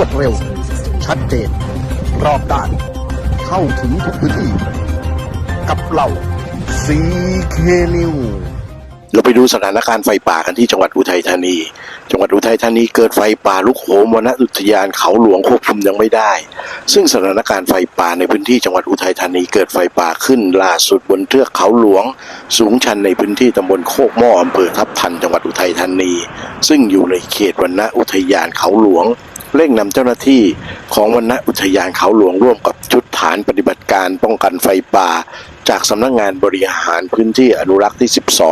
วดเร็ว ชัดเจน รอบด้าน เข้าถึงทุกพื้นที่ กับเราซีเคนิวเราไปดูสถานการณ์ไฟป่ากันที่จังหวัดอุทัยธานี จังหวัดอุทัยธานีเกิดไฟป่าลุกโหมวนอุทยานเขาหลวงควบคุมยังไม่ได้ ซึ่งสถานการณ์ไฟป่าในพื้นที่จังหวัดอุทัยธานีเกิดไฟป่าขึ้นล่าสุดบนเทือกเขาหลวง สูงชันในพื้นที่ตำบลโคกหม้ออำเภอทับทันจังหวัดอุทัยธานี ซึ่งอยู่ในเขตวนอุทยานเขาหลวง เร่งนำเจ้าหน้าที่ของวนอุทยานเขาหลวงร่วมกับชุดฐานปฏิบัติการป้องกันไฟป่า จากสำนักงานบริหารพื้นที่อนุรักษ์ที่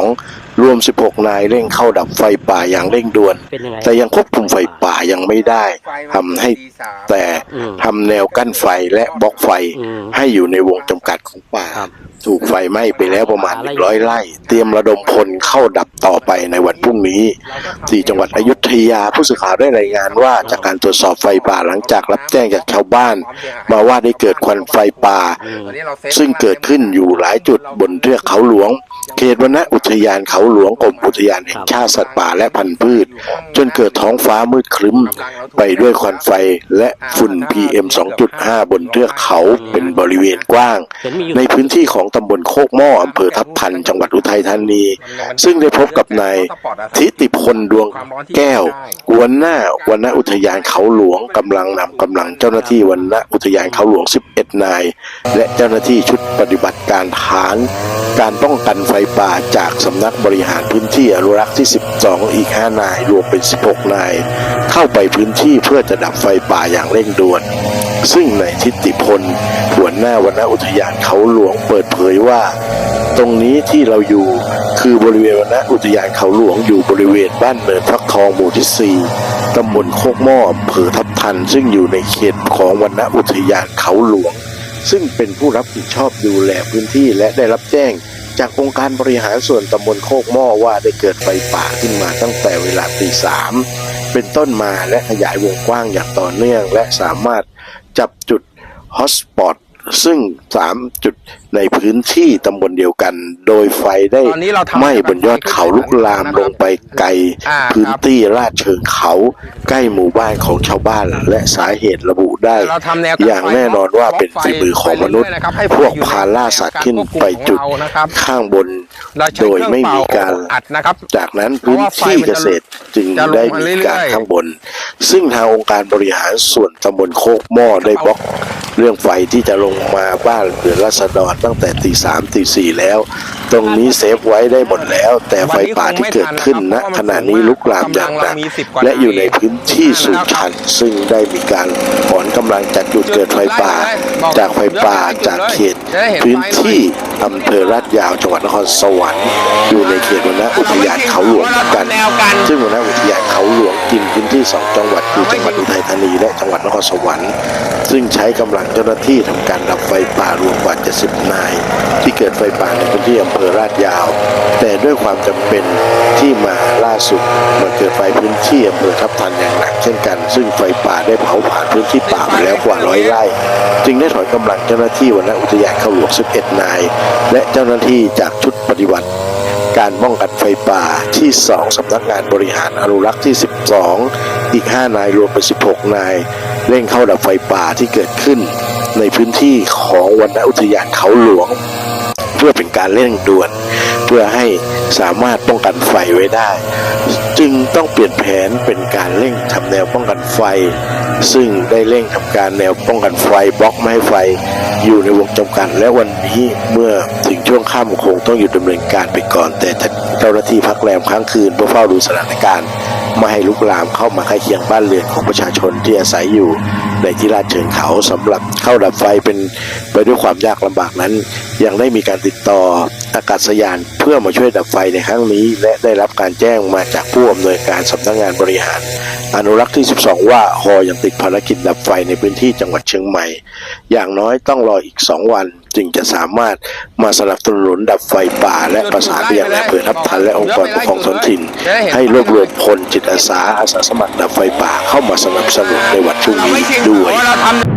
12 รวม 16 นายเร่งเข้าดับไฟป่าอย่างเร่งด่วน เป็นยังไง แต่ยังควบคุมไฟป่ายังไม่ได้ทำให้แต่อืมทำแนวกั้นไฟและบล็อกไฟอืมให้อยู่ในวงจำกัดของป่า ครับ ถูกไฟไหม้ไปแล้วประมาณอะไร100ไร่ เตรียมระดมพลเข้าดับต่อไปในวันพรุ่งนี้ ที่จังหวัดอยุธยาผู้สื่อข่าวได้รายงานว่าจากการตรวจสอบไฟป่าหลังจากรับแจ้งจากชาวบ้าน มาว่าได้เกิดควันไฟป่า ซึ่งเกิดขึ้นอยู่หลายจุดบนเทือกเขาหลวง เขตวนอุทยานเขาหลวงกรมอุทยานแห่งชาติสัตว์ป่าและพันธุ์พืช จนเกิดท้องฟ้ามืดครึ้ม ไปด้วยควันไฟและฝุ่น PM 2.5 บนเทือกเขาเป็นบริเวณกว้างเห็นมีอยู่ในพื้นที่ของตำบลโคกหม้ออำเภอทับทันจังหวัดอุทัยธานี ซึ่งได้พบกับนายทิติพลดวงแก้วหัวหน้าวันอุทยานเขาหลวงกำลังนำกำลังเจ้าหน้าที่วันอุทยานเขาหลวง 11 นาย และเจ้าหน้าที่ชุดปฏิบัติการฐาน การป้องกันไฟป่าจากสำนักบริหารพื้นที่อนุรักษ์ที่ 12 อีก 5 นาย รวมเป็น 16 นาย เข้าไปพื้นที่เพื่อจะดับไฟป่าอย่างเร่งด่วน ซึ่งในายทิติพลหัวหน้าวันอุทยานเขาหลวงเปิด ยว่า ตรงนี้ที่เราอยู่คือบริเวณวนอุทยานเขาหลวงอยู่บริเวณบ้านเนินฟักทองหมู่ที่ 4ตำบลโคกหม้ออำเภอทับทัน ซึ่งอยู่ในเขตของวนอุทยานเขาหลวง ซึ่งเป็นผู้รับผิดชอบดูแลพื้นที่และได้รับแจ้งจากองค์การบริหารส่วนตำบลโคกหม้อว่าได้เกิดไฟป่าขึ้นมาตั้งแต่เวลาตีสามเป็นต้นมาและขยายวงกว้างอย่างต่อเนื่อง และสามารถจับจุดฮอสปอตซึ่งสามจุด ในพื้นที่ตำบลเดียวกัน โดยไฟได้ตอนนี้เราทำไหม้บนยอดเขาลุกลามลงไปไกลอ่าพื้นที่ลาดเชิงเขา ใกล้หมู่บ้านของชาวบ้าน และสาเหตุระบุได้เราทำแนวอย่างแน่นอนว่าเป็นฝีมือของมนุษย์ พวกพาล่าสัตว์ขึ้นไปจุดนะครับข้างบนเราใช้โดยเครื่องไม่มีเป่าการอัดนะครับ จากนั้นพื้นที่เกษตรจึงจะลงได้มามีเรื่อยๆการข้างบน ซึ่งทางองค์การบริหารส่วนตำบลโคกหม้อได้บล็อกเรื่องไฟที่จะลงมาบ้านเรือนราษฎรตั้งแต่ตีสามตีสี่แล้ว ตรงนี้เซฟไว้ได้หมดแล้ว แต่ไฟป่าที่เกิดขึ้นณขณะนี้ลุกลามอย่างหนักและอยู่ในพื้นที่สูงชัน ซึ่งได้มีการถอนกำลังจากจุดเกิดไฟป่า จากไฟป่าจากเขตพื้นที่ อำเภอลาดยาวจังหวัดนครสวรรค์อยู่ในเขตวรรณอุทยานเขาหลวงกัน ซึ่งวรรณอุทยานเขาหลวงกินพื้นที่สองจังหวัดคือจังหวัดอุทัยธานีและจังหวัดนครสวรรค์ ซึ่งใช้กำลังเจ้าหน้าที่ทำการดับไฟป่ารวมกว่า70นาย ที่เกิดไฟป่าในพื้นที่อำเภอลาดยาว แต่ด้วยความจำเป็นที่มาล่าสุดมาเกิดไฟพื้นที่อำเภอทับทันอย่างหนักเช่นกัน ซึ่งไฟป่าได้เผาผลาญพื้นที่ป่าไปแล้วกว่าร้อยไร่ จึงได้ถอนกำลังเจ้าหน้าที่วรรณอุทยานเขาหลวง 11 นาย และเจ้าหน้าที่จากชุดปฏิบัติการป้องกันไฟป่าที่ 2 สำนักงานบริหารอนุรักษ์ที่ 12 อีก 5 นายรวมเป็น 16 นาย เร่งเข้าดับไฟป่าที่เกิดขึ้น ในพื้นที่ของวรรณอุทยานเขาหลวง เพื่อเป็นการเร่งด่วน เพื่อให้สามารถป้องกันไฟไว้ได้ จึงต้องเปลี่ยนแผนเป็นการเร่งทำแนวป้องกันไฟ ซึ่งได้เร่งทำการแนวป้องกันไฟบล็อกไม่ให้ไฟ อยู่ในวงจำกัดและวันนี้เมื่อถึงช่วงค่ำคงต้องหยุดดำเนินการไปก่อน แต่เจ้าหน้าที่พักแรมค้างคืนเพื่อเฝ้าดูสถานการณ์ไม่ให้ลุกลามเข้ามาใกล้เคียงบ้านเรือนของประชาชนที่อาศัยอยู่ ในที่ลาดเชิงเขาสำหรับเข้าดับไฟเป็นไปด้วยความยากลำบากนั้น ยังได้มีการติดต่ออากาศยานเพื่อมาช่วยดับไฟในครั้งนี้ และได้รับการแจ้งมาจากผู้อำนวยการสำนักงานบริหาร อนุรักษ์ที่ 12 ว่าฮอยังติดภารกิจดับไฟในพื้นที่จังหวัดเชียงใหม่ อย่างน้อยต้องรออีก 2 วัน จึงจะสามารถมาสนับสนุนดับไฟป่า และประสานไปยังในอำเภอทับทันและองค์กรปกครองท้องถิ่น ให้รวบรวมพลจิตอาสาอาสาสมัครดับไฟป่าเข้ามาสนับสนุนในวันพรุ่งนี้ด้วยเราทำ